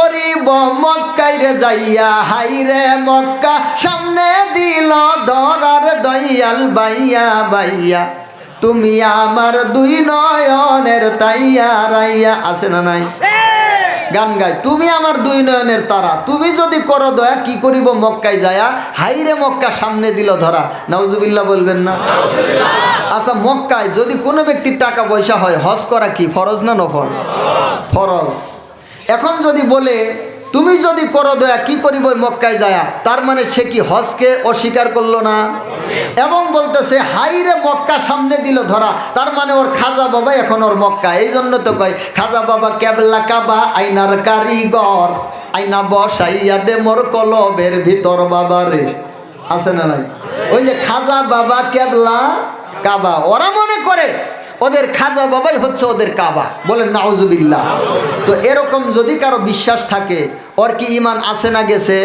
করিব মক্কাই রে যাইয়া, হাই রে মক্কা, সামনে দিল ধরার দয়াল বাইয়া বাইয়া। তুমি আমার দুই নয়নের তাইয়া রাইয়া, আছে না নাই? গান গায়, তুমি আমার দুই নয়নের তারা। তুমি যদি করো দয়া, কি করিব মক্কায় যায়া হাইরে মক্কা, সামনে দিল ধরা। নাউজুবিল্লাহ বলবেন না? আচ্ছা মক্কায় যদি কোনো ব্যক্তির টাকা পয়সা হয়, হজ করা কি? ফরজ না নফল? ফরজ। এখন যদি বলে, তুমি যদি করো দয়া, কি করিব মক্কায় যায়া? তার মানে সে কি হজকে অস্বীকার করল না? এবং বলতেছে হাইরে মক্কা, সামনে দিল ধরা। তার মানে ওর খাজা বাবা এখন ওর মক্কা। এই জন্য তো কয়, খাজা বাবা, কেবলা কাবা আইনার কারিগর আইনা বসাইয়া দে মোর কলবের ভিতর বাবা রে। আছে না নাই? ওই যে খাজা বাবা, কেবলা কাবা, ওরা মনে করে ওদের খাজা বাবাই হচ্ছে ওদের কাবা। বলেন নাওজুবিল্লাহ তো এরকম যদি কারও বিশ্বাস থাকে, ওর কি ইমান আছে না গেছে?